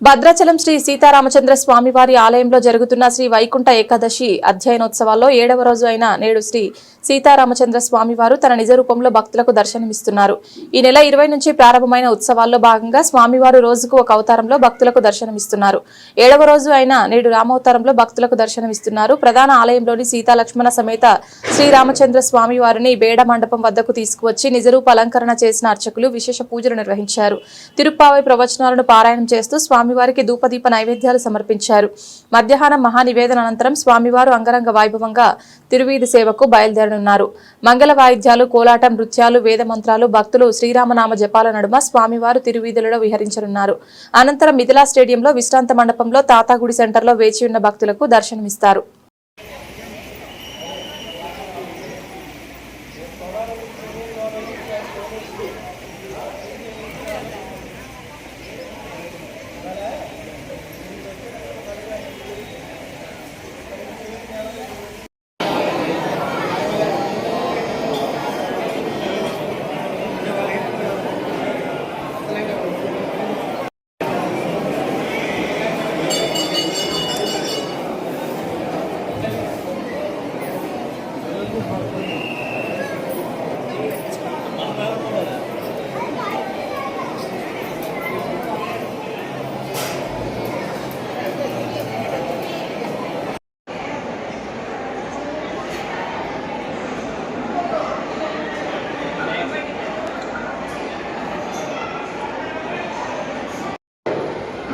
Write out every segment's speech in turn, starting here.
భద్రాచలం శ్రీ సీతారామచంద్ర స్వామివారి ఆలయంలో జరుగుతున్న శ్రీ వైకుంఠ ఏకాదశి అధ్యయనోత్సవాల్లో ఏడవ రోజు అయిన నేడు శ్రీ సీతారామచంద్ర స్వామివారు తన నిజ రూపంలో భక్తులకు దర్శనమిస్తున్నారు. ఈ నెల ఇరవై నుంచి ప్రారంభమైన ఉత్సవాల్లో భాగంగా స్వామివారు రోజుకు ఒక అవతారంలో భక్తులకు దర్శనమిస్తున్నారు. ఏడవ రోజు అయిన నేడు రామవతారంలో భక్తులకు దర్శనమిస్తున్నారు. ప్రధాన ఆలయంలోని సీతాలక్ష్మణ సమేత శ్రీరామచంద్ర స్వామివారిని బేడ మండపం వద్దకు తీసుకువచ్చి నిజరూప అలంకరణ చేసిన అర్చకులు విశేష పూజలు నిర్వహించారు. తిరుప్పావై ప్రవచనాలను పారాయణం చేస్తూ స్వామి స్వామివారికి ధూపదీప నైవేద్యాలు సమర్పించారు. మధ్యాహ్నం మహానివేదన అనంతరం స్వామివారు అంగరంగ వైభవంగా తిరువీధి సేవకు బయలుదేరనున్నారు. మంగళ వాయిద్యాలు కోలాటం నృత్యాలు వేద మంత్రాలు భక్తులు శ్రీరామనామ జపాల నడుమ స్వామివారు తిరువీధులలో విహరించనున్నారు. అనంతరం మిథిలా స్టేడియంలో విశ్రాంత మండపంలో తాతాగుడి సెంటర్లో వేచి ఉన్న భక్తులకు దర్శనమిస్తారు.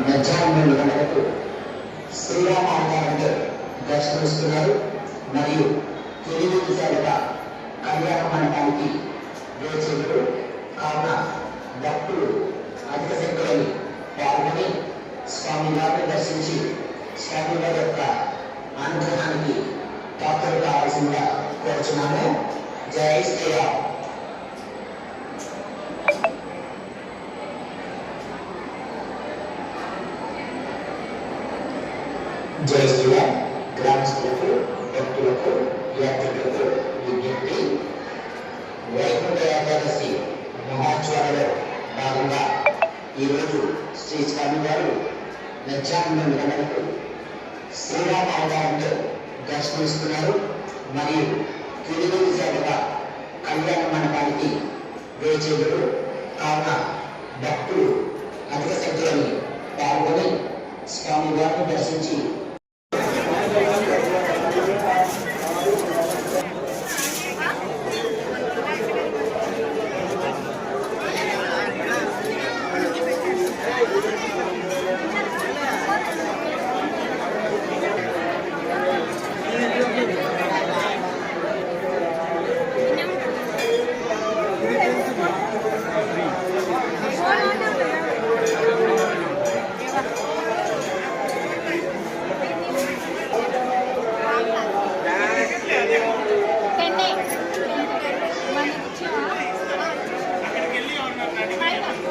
మధ్యాహ్నం రెండు గంటలకు శ్రీరామ అవతారంతో దర్శనమిస్తున్నారు మరియు తొమ్మిది నిమిషాలుగా కళ్యాణ మండపానికి వేచేందుకు కావున భక్తులు అధిక సంఖ్యలో పాల్గొని స్వామివారిని దర్శించి స్వామివారి యొక్క అనుగ్రహానికి పాత్రలు కావాల్సిందిగా కోరుచున్నాము. జై శ్రీరామ్. జై శ్రీరామ్. ఈరోజు శ్రీ స్వామివారు మధ్యాహ్నం రెండు గంటలకు శ్రీరామ అవతారంతో దర్శనమిస్తున్నారు. మరియు తెలుగు సేవగా కళ్యాణ మండపానికి వేచేదురు కావున భక్తులు అధిక సంఖ్యలో పాల్గొని స్వామివారిని దర్శించి Obrigado.